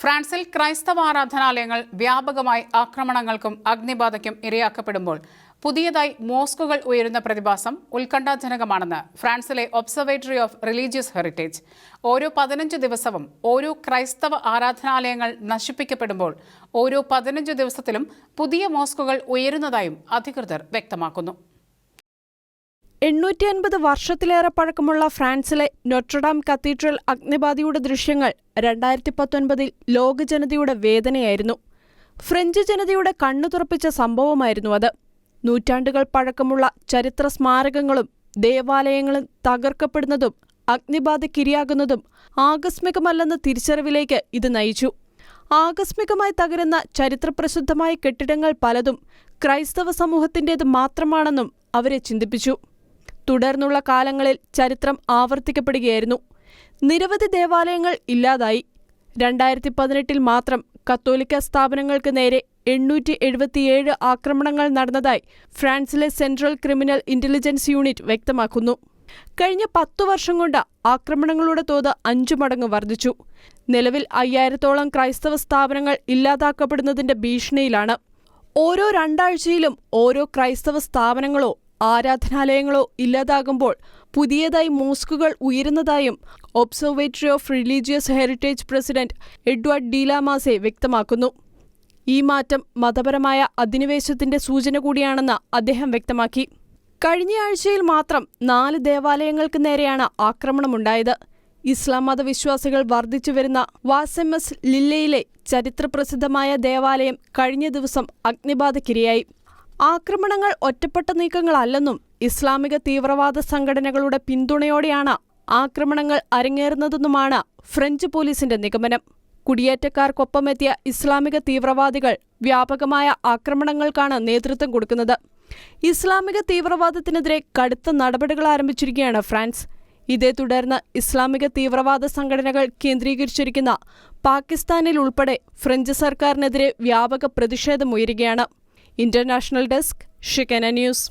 ഫ്രാൻസിൽ ക്രൈസ്തവ ആരാധനാലയങ്ങൾ വ്യാപകമായി ആക്രമണങ്ങൾക്കും അഗ്നിബാധയ്ക്കും ഇരയാക്കപ്പെടുമ്പോൾ പുതിയതായി മോസ്കുകൾ ഉയരുന്ന പ്രതിഭാസം ഉത്കണ്ഠാജനകമാണെന്ന് ഫ്രാൻസിലെ ഒബ്സർവേറ്ററി ഓഫ് റിലീജിയസ് ഹെറിറ്റേജ്. ഓരോ പതിനഞ്ച് ദിവസവും ഓരോ ക്രൈസ്തവ ആരാധനാലയങ്ങൾ നശിപ്പിക്കപ്പെടുമ്പോൾ ഓരോ പതിനഞ്ച് ദിവസത്തിലും പുതിയ മോസ്കുകൾ ഉയരുന്നതായും അധികൃതർ വ്യക്തമാക്കുന്നു. എണ്ണൂറ്റി അൻപത് വർഷത്തിലേറെ പഴക്കമുള്ള ഫ്രാൻസിലെ നൊട്രഡാം കത്തീഡ്രൽ അഗ്നിബാധയുടെ ദൃശ്യങ്ങൾ രണ്ടായിരത്തി പത്തൊൻപതിൽ ലോക ജനതയുടെ വേദനയായിരുന്നു. ഫ്രഞ്ച് ജനതയുടെ കണ്ണു തുറപ്പിച്ച സംഭവമായിരുന്നു അത്. നൂറ്റാണ്ടുകൾ പഴക്കമുള്ള ചരിത്ര സ്മാരകങ്ങളും ദേവാലയങ്ങളും തകർക്കപ്പെടുന്നതും അഗ്നിബാധയ്ക്കിരയാകുന്നതും ആകസ്മികമല്ലെന്ന തിരിച്ചറിവിലേക്ക് ഇത് നയിച്ചു. ആകസ്മികമായി തകരുന്ന ചരിത്രപ്രസിദ്ധമായ കെട്ടിടങ്ങൾ പലതും ക്രൈസ്തവ സമൂഹത്തിന്റേത് മാത്രമാണെന്നും അവരെ ചിന്തിപ്പിച്ചു. തുടർന്നുള്ള കാലങ്ങളിൽ ചരിത്രം ആവർത്തിക്കപ്പെടുകയായിരുന്നു. നിരവധി ദേവാലയങ്ങൾ ഇല്ലാതായി. രണ്ടായിരത്തി പതിനെട്ടിൽ മാത്രം കത്തോലിക്ക സ്ഥാപനങ്ങൾക്ക് നേരെ എണ്ണൂറ്റി എഴുപത്തിയേഴ് ആക്രമണങ്ങൾ നടന്നതായി ഫ്രാൻസിലെ സെൻട്രൽ ക്രിമിനൽ ഇന്റലിജൻസ് യൂണിറ്റ് വ്യക്തമാക്കുന്നു. കഴിഞ്ഞ പത്തു വർഷം കൊണ്ട് ആക്രമണങ്ങളുടെ തോത് അഞ്ചു മടങ്ങ് വർദ്ധിച്ചു. നിലവിൽ അയ്യായിരത്തോളം ക്രൈസ്തവ സ്ഥാപനങ്ങൾ ഇല്ലാതാക്കപ്പെടുന്നതിന്റെ ഭീഷണിയിലാണ്. ഓരോ രണ്ടാഴ്ചയിലും ഓരോ ക്രൈസ്തവ സ്ഥാപനങ്ങളോ ആരാധനാലയങ്ങളോ ഇല്ലാതാകുമ്പോൾ പുതിയതായി മോസ്കുകൾ ഉയരുന്നതായും observatory of religious heritage president Edward Delamaze വ്യക്തമാക്കുന്നു. ഈ മാറ്റം മതപരമായ അധിനിവേശത്തിന്റെ സൂചന കൂടിയാണെന്ന് അദ്ദേഹം വ്യക്തമാക്കി. കഴിഞ്ഞയാഴ്ചയിൽ മാത്രം നാല് ദേവാലയങ്ങൾക്ക് നേരെയാണ് ആക്രമണമുണ്ടായത്. ഇസ്ലാം മതവിശ്വാസികൾ വർദ്ധിച്ചു വരുന്ന വാസെമസ് ലില്ലയിലെ ചരിത്രപ്രസിദ്ധമായ ദേവാലയം കഴിഞ്ഞ ദിവസം അഗ്നിബാധക്കിരയായി. ആക്രമണങ്ങൾ ഒറ്റപ്പെട്ട നീക്കങ്ങളല്ലെന്നും ഇസ്ലാമിക തീവ്രവാദ സംഘടനകളുടെ പിന്തുണയോടെയാണ് ആക്രമണങ്ങൾ അരങ്ങേറുന്നതെന്നുമാണ് ഫ്രഞ്ച് പോലീസിന്റെ നിഗമനം. കുടിയേറ്റക്കാർക്കൊപ്പമെത്തിയ ഇസ്ലാമിക തീവ്രവാദികൾ വ്യാപകമായ ആക്രമണങ്ങൾക്കാണ് നേതൃത്വം കൊടുക്കുന്നത്. ഇസ്ലാമിക തീവ്രവാദത്തിനെതിരെ കടുത്ത നടപടികൾ ആരംഭിച്ചിരിക്കുകയാണ് ഫ്രാൻസ്. ഇതേ തുടർന്ന് ഇസ്ലാമിക തീവ്രവാദ സംഘടനകൾ കേന്ദ്രീകരിച്ചിരിക്കുന്ന പാകിസ്ഥാനിൽ ഉൾപ്പെടെ ഫ്രഞ്ച് സർക്കാരിനെതിരെ വ്യാപക പ്രതിഷേധമുയരുകയാണ്. ഇന്റർനാഷണൽ ഡെസ്ക് ഷിക്കന ന്യൂസ്